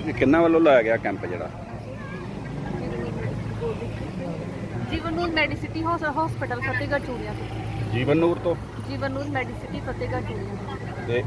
ਇਹ ਕਿੰਨਾ ਵੱਲੋਂ ਲਾਇਆ ਗਿਆ ਕੈਂਪ ਜਿਹੜਾ? ਜੀਵਨ ਨੂਰ ਮੈਡੀਸਿਟੀ ਹਸਪੀਟਲ ਫਤਿਹਗੜ੍ਹ ਚੂੜੀਆਂ ਜੀਵਨ ਨੂਰ ਤੋਂ? ਜੀਵਨ ਨੂਰ ਮੈਡੀਸਿਟੀ ਫਤਿਹਗੜ੍ਹ ਚੂੜੀਆਂ ਤੇ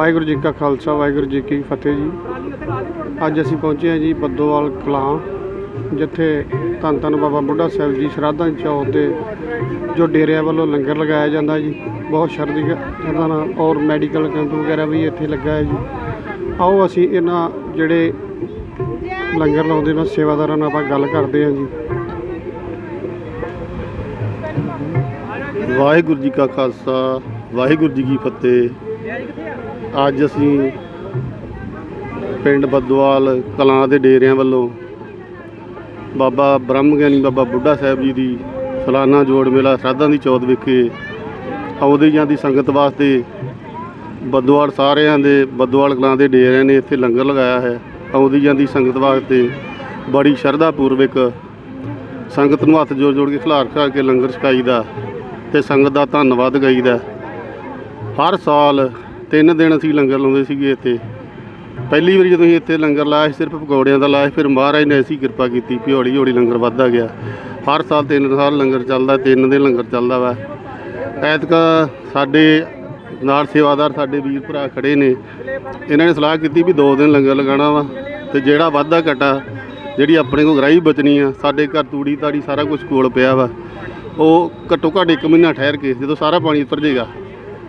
ਵਾਹਿਗੁਰੂ ਜੀ ਕਾ ਖਾਲਸਾ, ਵਾਹਿਗੁਰੂ ਜੀ ਕੀ ਫਤਿਹ ਜੀ। ਅੱਜ ਅਸੀਂ ਪਹੁੰਚੇ ਹਾਂ ਜੀ ਬੱਦੋਵਾਲ ਕਲਾਂ, ਜਿੱਥੇ ਧੰਨ ਧੰਨ ਬਾਬਾ ਬੁੱਢਾ ਸਾਹਿਬ ਜੀ ਸ਼ਰਾਧਾ ਚੌਥ ਤੇ ਜੋ ਡੇਰਿਆਂ ਵੱਲੋਂ ਲੰਗਰ ਲਗਾਇਆ ਜਾਂਦਾ ਜੀ, ਬਹੁਤ ਸ਼ਰਧੀ ਸ਼ਰਧਾ ਨਾਲ ਔਰ ਮੈਡੀਕਲ ਕੈਂਪ ਵਗੈਰਾ ਵੀ ਇੱਥੇ ਲੱਗਾ ਹੈ ਜੀ। ਆਓ ਅਸੀਂ ਇਹਨਾਂ ਜਿਹੜੇ ਲੰਗਰ ਲਾਉਂਦੇ ਨੇ, ਸੇਵਾਦਾਰਾਂ ਨਾਲ ਆਪਾਂ ਗੱਲ ਕਰਦੇ ਹਾਂ ਜੀ। ਵਾਹਿਗੁਰੂ ਜੀ ਕਾ ਖਾਲਸਾ, ਵਾਹਿਗੁਰੂ ਜੀ ਕੀ ਫਤਿਹ। ਅੱਜ ਅਸੀਂ ਪਿੰਡ ਬੱਦਵਾਲ ਕਲਾਂ ਦੇ ਡੇਰਿਆਂ ਵੱਲੋਂ ਬਾਬਾ ਬ੍ਰਹਮ ਗਿਆਨੀ ਬਾਬਾ ਬੁੱਢਾ ਸਾਹਿਬ ਜੀ ਦੀ ਸਲਾਨਾ ਜੋੜ ਮੇਲਾ ਸ਼ਰਾਧਾਂ ਦੀ ਚੌਥ ਵਿਖੇ ਆਉਂਦੀ ਜਾਂਦੀ ਸੰਗਤ ਵਾਸਤੇ ਬੱਦਵਾਲ ਸਾਰਿਆਂ ਦੇ ਬੱਦਵਾਲ ਕਲਾਂ ਦੇ ਡੇਰਿਆਂ ਨੇ ਇੱਥੇ ਲੰਗਰ ਲਗਾਇਆ ਹੈ। ਆਉਂਦੀ ਜਾਂਦੀ ਸੰਗਤ ਵਾਸਤੇ ਬੜੀ ਸ਼ਰਧਾ ਪੂਰਵਕ ਸੰਗਤ ਨੂੰ ਹੱਥ ਜੋੜ ਜੋੜ ਕੇ ਖਿਲਾਰ ਖਿਲਾਰ ਕੇ ਲੰਗਰ ਛਕਾਈਦਾ ਤੇ ਸੰਗਤ ਦਾ ਧੰਨਵਾਦ ਗਾਈਦਾ। ਹਰ ਸਾਲ ਤਿੰਨ ਦਿਨ ਅਸੀਂ ਲੰਗਰ ਲਾਉਂਦੇ ਸੀਗੇ ਇੱਥੇ। ਪਹਿਲੀ ਵਾਰੀ ਜਦੋਂ ਅਸੀਂ ਇੱਥੇ ਲੰਗਰ ਲਾਇਆ ਸੀ, ਸਿਰਫ ਪਕੌੜਿਆਂ ਦਾ ਲਾਇਆ ਫਿਰ ਮਹਾਰਾਜ ਨੇ ਐਸੀ ਕਿਰਪਾ ਕੀਤੀ ਵੀ ਹੌਲੀ ਹੌਲੀ ਲੰਗਰ ਵੱਧਦਾ ਗਿਆ। ਹਰ ਸਾਲ ਤਿੰਨ ਸਾਲ ਲੰਗਰ ਚੱਲਦਾ, ਤਿੰਨ ਦਿਨ ਲੰਗਰ ਚੱਲਦਾ ਵਾ। ਐਤਕਾਂ ਸਾਡੇ ਨਾਲ ਸੇਵਾਦਾਰ ਸਾਡੇ ਵੀਰ ਭਰਾ ਖੜੇ ਨੇ। ਇਹਨਾਂ ਨੇ ਸਲਾਹ ਕੀਤੀ ਵੀ ਦੋ ਦਿਨ ਲੰਗਰ ਲਗਾਉਣਾ ਵਾ ਤੇ ਜਿਹੜਾ ਵਾਧਾ ਘਟਾ, ਜਿਹੜੀ ਆਪਣੇ ਕੋਲ ਗਰਾਈ ਬਚਣੀ ਆ, ਸਾਡੇ ਘਰ ਤੂੜੀ ਤਾੜੀ ਸਾਰਾ ਕੁਝ ਕੋਲ ਪਿਆ ਵਾ। ਉਹ ਘੱਟੋ ਘੱਟ ਇੱਕ ਮਹੀਨਾ ਠਹਿਰ ਕੇ ਜਦੋਂ ਸਾਰਾ ਪਾਣੀ ਉਤਰ ਜਾਏਗਾ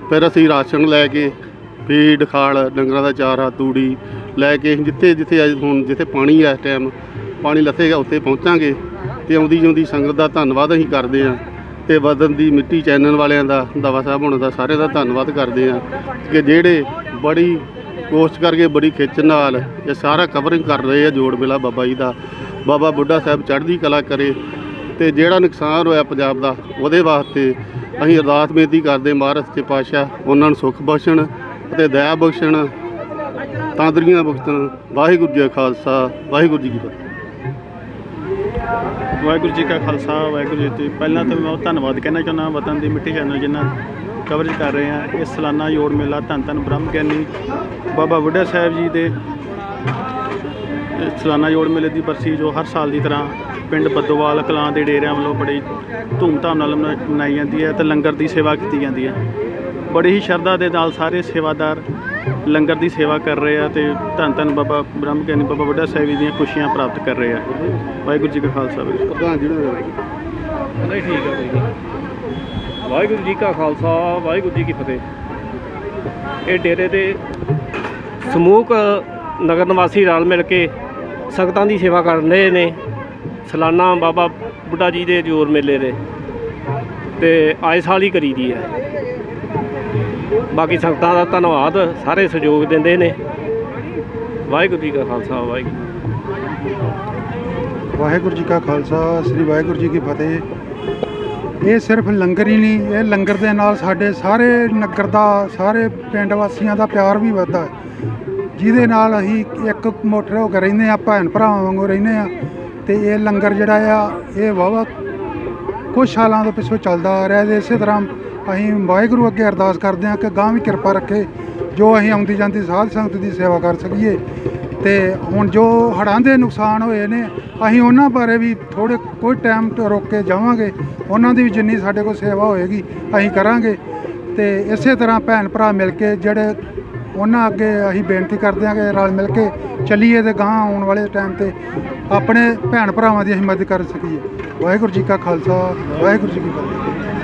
ਫਿਰ ਅਸੀਂ ਰਾਸ਼ਨ ਲੈ ਕੇ ਫੀਡ ਖਾਲ, ਡੰਗਰਾਂ ਦਾ ਚਾਰਾ, ਤੂੜੀ ਲੈ ਕੇ ਜਿੱਥੇ ਜਿੱਥੇ ਅੱਜ ਹੁਣ ਜਿੱਥੇ ਪਾਣੀ ਆ ਇਸ ਟਾਈਮ ਪਾਣੀ ਲੱਥੇਗਾ ਉੱਥੇ ਪਹੁੰਚਾਂਗੇ ਤੇ ਆਉਂਦੀ ਜਾਂਦੀ ਸੰਗਤ ਦਾ ਧੰਨਵਾਦ ਅਸੀਂ ਕਰਦੇ ਹਾਂ ਤੇ ਵਦਨ ਦੀ ਮਿੱਟੀ ਚੈਨਲ ਵਾਲਿਆਂ ਦਾ, ਦਵਾ ਸਾਹਿਬ ਹੋਣਾ ਦਾ ਸਾਰੇ ਦਾ ਧੰਨਵਾਦ ਕਰਦੇ ਹਾਂ ਕਿ ਜਿਹੜੇ ਬੜੀ ਕੋਸ਼ਟ ਕਰਕੇ ਬੜੀ ਖਿੱਚ ਨਾਲ ਇਹ ਸਾਰਾ ਕਵਰਿੰਗ ਕਰ ਰਹੇ ਆ ਜੋੜ ਮੇਲਾ ਬਾਬਾ ਜੀ ਦਾ। ਬਾਬਾ ਬੁੱਢਾ ਸਾਹਿਬ ਚੜ੍ਹਦੀ ਕਲਾ ਕਰੇ ਤੇ ਜਿਹੜਾ ਨੁਕਸਾਨ ਹੋਇਆ ਪੰਜਾਬ ਦਾ ਉਹਦੇ ਵਾਸਤੇ ਅਸੀਂ ਅਰਦਾਸ ਬੇਨਤੀ ਕਰਦੇ ਮਹਾਰਾਜ ਸੱਚੇ ਪਾਤਸ਼ਾਹ, ਉਹਨਾਂ ਨੂੰ ਸੁੱਖ ਬਖਸ਼ਣ ਅਤੇ ਦਇਆ ਬਖਸ਼ਣ ਤੰਦਰੀਆਂ ਬਖਸ਼ਣ। ਵਾਹਿਗੁਰੂ ਜੀ ਕਾ ਖਾਲਸਾ, ਵਾਹਿਗੁਰੂ ਜੀ ਕੀ ਫਤਿਹ। ਵਾਹਿਗੁਰੂ ਜੀ ਕਾ ਖਾਲਸਾ, ਵਾਹਿਗੁਰੂ ਜੀ ਕੀ ਪਹਿਲਾਂ ਤਾਂ ਮੈਂ ਧੰਨਵਾਦ ਕਹਿਣਾ ਚਾਹੁੰਦਾ ਵਤਨ ਦੀ ਮਿੱਟੀ ਚੈਨਲ ਜਿਨ੍ਹਾਂ ਕਵਰੇਜ ਕਰ ਰਹੇ ਆ ਇਹ ਸਾਲਾਨਾ ਜੋੜ ਮੇਲਾ ਧੰਨ ਧੰਨ ਬ੍ਰਹਮ ਗਿਆਨੀ ਬਾਬਾ ਬੁੱਢਾ ਸਾਹਿਬ ਜੀ ਦੇ ਸਾਲਾਨਾ ਜੋੜ ਮੇਲੇ ਦੀ ਬਰਸੀ ਜੋ ਹਰ ਸਾਲ ਦੀ ਤਰ੍ਹਾਂ ਪਿੰਡ ਬੱਦੋਵਾਲ ਕਲਾਂ ਦੇ ਡੇਰਿਆਂ ਵੱਲੋਂ ਬੜੀ ਧੂਮਧਾਮ ਨਾਲ ਮਨਾ- ਮਨਾਈ ਜਾਂਦੀ ਹੈ ਤੇ ਲੰਗਰ ਦੀ ਸੇਵਾ ਕੀਤੀ ਜਾਂਦੀ ਹੈ। ਬੜੀ ਹੀ ਸ਼ਰਧਾ ਦੇ ਨਾਲ ਸਾਰੇ ਸੇਵਾਦਾਰ ਲੰਗਰ ਦੀ ਸੇਵਾ ਕਰ ਰਹੇ ਆ ਤੇ ਧੰਨ ਧੰਨ ਬਾਬਾ ਬ੍ਰਹਮ ਗਿਆਨੀ ਬਾਬਾ ਬੁੱਢਾ ਸਾਹਿਬ ਜੀ ਦੀਆਂ ਖੁਸ਼ੀਆਂ ਪ੍ਰਾਪਤ ਕਰ ਰਹੇ ਆ। ਵਾਹਿਗੁਰੂ ਜੀ ਕਾ ਖਾਲਸਾ। ਪ੍ਰਧਾਨ ਜੀ ਨੂੰ ਨਹੀਂ ਠੀਕ ਕੋਈ ਵਾਹਿਗੁਰੂ ਜੀ ਕਾ ਖਾਲਸਾ ਵਾਹਿਗੁਰੂ ਜੀ ਕੀ ਫਤਿਹ। ਇਹ ਡੇਰੇ ਦੇ ਸਮੂਹਕ ਨਗਰ ਨਿਵਾਸੀ ਰਲ ਮਿਲ ਕੇ ਸੰਗਤਾਂ ਦੀ ਸੇਵਾ ਕਰ ਰਹੇ ਨੇ। ਸਾਲਾਨਾ ਬਾਬਾ ਬੁੱਢਾ ਜੀ ਦੇ ਜੋਰ ਮੇਲੇ ਦੇ। ਤੇ ਆਏ ਸਾਲ ਹੀ ਕਰੀਦੀ ਹੈ। ਬਾਕੀ ਸੰਗਤਾਂ ਦਾ ਧੰਨਵਾਦ, ਸਾਰੇ ਸਹਿਯੋਗ ਦਿੰਦੇ ਨੇ। ਵਾਹਿਗੁਰੂ ਜੀ ਕਾ ਖਾਲਸਾ, ਵਾਹਿਗੁਰੂ। ਵਾਹਿਗੁਰੂ ਜੀ ਕਾ ਖਾਲਸਾ, ਸ੍ਰੀ ਵਾਹਿਗੁਰੂ ਜੀ ਕੀ ਫਤਿਹ। ਇਹ ਸਿਰਫ ਲੰਗਰ ਹੀ ਨਹੀਂ, ਇਹ ਲੰਗਰ ਦੇ ਨਾਲ ਸਾਡੇ ਸਾਰੇ ਨਗਰ ਦਾ, ਸਾਰੇ ਪਿੰਡ ਵਾਸੀਆਂ ਦਾ ਪਿਆਰ ਵੀ ਵੱਧਦਾ ਜਿਹਦੇ ਨਾਲ ਅਸੀਂ ਇੱਕ ਮੋਟਰ ਹੋ ਕੇ ਰਹਿੰਦੇ ਆ ਭੈਣ ਭਰਾਵਾਂ ਵਾਂਗੂ ਰਹਿੰਦੇ ਆ ਤੇ ਇਹ ਲੰਗਰ ਜਿਹੜਾ ਆ, ਇਹ ਵਾਹਵਾ ਕੁਝ ਸਾਲਾਂ ਤੋਂ ਪਿੱਛੋਂ ਚੱਲਦਾ ਆ ਰਿਹਾ ਤੇ ਇਸੇ ਤਰ੍ਹਾਂ ਅਸੀਂ ਵਾਹਿਗੁਰੂ ਅੱਗੇ ਅਰਦਾਸ ਕਰਦੇ ਹਾਂ ਕਿ ਗਾਂ ਵੀ ਕਿਰਪਾ ਰੱਖੇ, ਜੋ ਅਸੀਂ ਆਉਂਦੀ ਜਾਂਦੀ ਸਾਧ ਸੰਗਤ ਦੀ ਸੇਵਾ ਕਰ ਸਕੀਏ। ਤੇ ਹੁਣ ਜੋ ਹੜ੍ਹਾਂ ਦੇ ਨੁਕਸਾਨ ਹੋਏ ਨੇ, ਅਸੀਂ ਉਹਨਾਂ ਬਾਰੇ ਵੀ ਥੋੜੇ ਕੋਈ ਟਾਈਮ ਤੋਂ ਰੋਕ ਕੇ ਜਾਵਾਂਗੇ। ਉਹਨਾਂ ਦੀ ਵੀ ਜਿੰਨੀ ਸਾਡੇ ਕੋਲ ਸੇਵਾ ਹੋਏਗੀ, ਅਸੀਂ ਕਰਾਂਗੇ। ਤੇ ਇਸੇ ਤਰ੍ਹਾਂ ਭੈਣ ਭਰਾ ਮਿਲ ਕੇ ਜਿਹੜੇ ਉਹਨਾਂ ਅੱਗੇ ਅਸੀਂ ਬੇਨਤੀ ਕਰਦੇ ਹਾਂ ਕਿ ਰਲ ਮਿਲ ਕੇ ਚੱਲੀਏ ਤੇ ਗਾਂ ਆਉਣ ਵਾਲੇ ਟਾਈਮ ਤੇ ਆਪਣੇ ਭੈਣ ਭਰਾਵਾਂ ਦੀ ਅਸੀਂ ਮਦਦ ਕਰ ਸਕੀਏ। ਵਾਹਿਗੁਰੂ ਜੀ ਕਾ ਖਾਲਸਾ, ਵਾਹਿਗੁਰੂ ਜੀ ਕੀ ਫਤਿਹ।